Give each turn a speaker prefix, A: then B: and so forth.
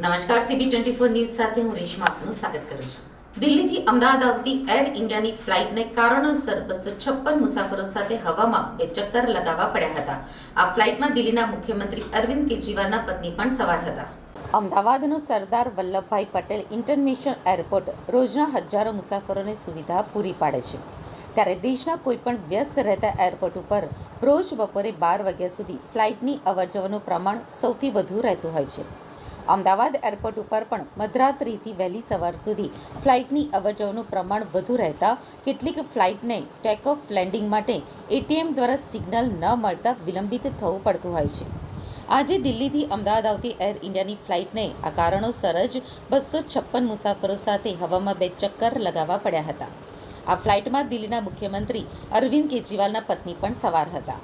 A: નમસ્કાર CB twenty four news સાથે હું રેશમા આપનું સ્વાગત કરું છું. દિલ્હીથી અમદાવાદ આવતી એર ઇન્ડિયાની ફ્લાઇટને કારણોસર બસો છપ્પન મુસાફરો સાથે હવામાં બે ચક્કર લગાવવા પડ્યા હતા. આ ફ્લાઇટમાં દિલ્હીના મુખ્યમંત્રી અરવિંદ કેજરીવાલના પત્ની પણ સવાર હતા. અમદાવાદનું સરદાર વલ્લભભાઈ પટેલ ઇન્ટરનેશનલ એરપોર્ટ રોજના હજારો મુસાફરોને સુવિધા પૂરી પાડે છે. ત્યારે દેશના કોઈપણ વ્યસ્ત રહેતા એરપોર્ટ ઉપર રોજ બપોરે બાર વાગ્યા સુધી ફ્લાઇટની અવરજવરનું પ્રમાણ સૌથી વધુ રહેતું હોય છે. અમદાવાદ એરપોર્ટ ઉપર પણ મધરાત્રિથી વહેલી સવાર સુધી ફ્લાઇટની અવરજવરનું પ્રમાણ વધુ રહેતા કેટલીક ફ્લાઇટને ટેક ઓફ લેન્ડિંગ માટે એટીએમ દ્વારા સિગ્નલ ન મળતા વિલંબિત થવું પડતું હોય છે. આજે દિલ્હીથી અમદાવાદ આવતી એર ઇન્ડિયાની ફ્લાઇટને આ કારણોસર જ બસો છપ્પન મુસાફરો સાથે હવામાં બે ચક્કર લગાવવા પડ્યા હતા. આ ફ્લાઇટમાં દિલ્હીના મુખ્યમંત્રી અરવિંદ કેજરીવાલના પત્ની પણ સવાર હતા.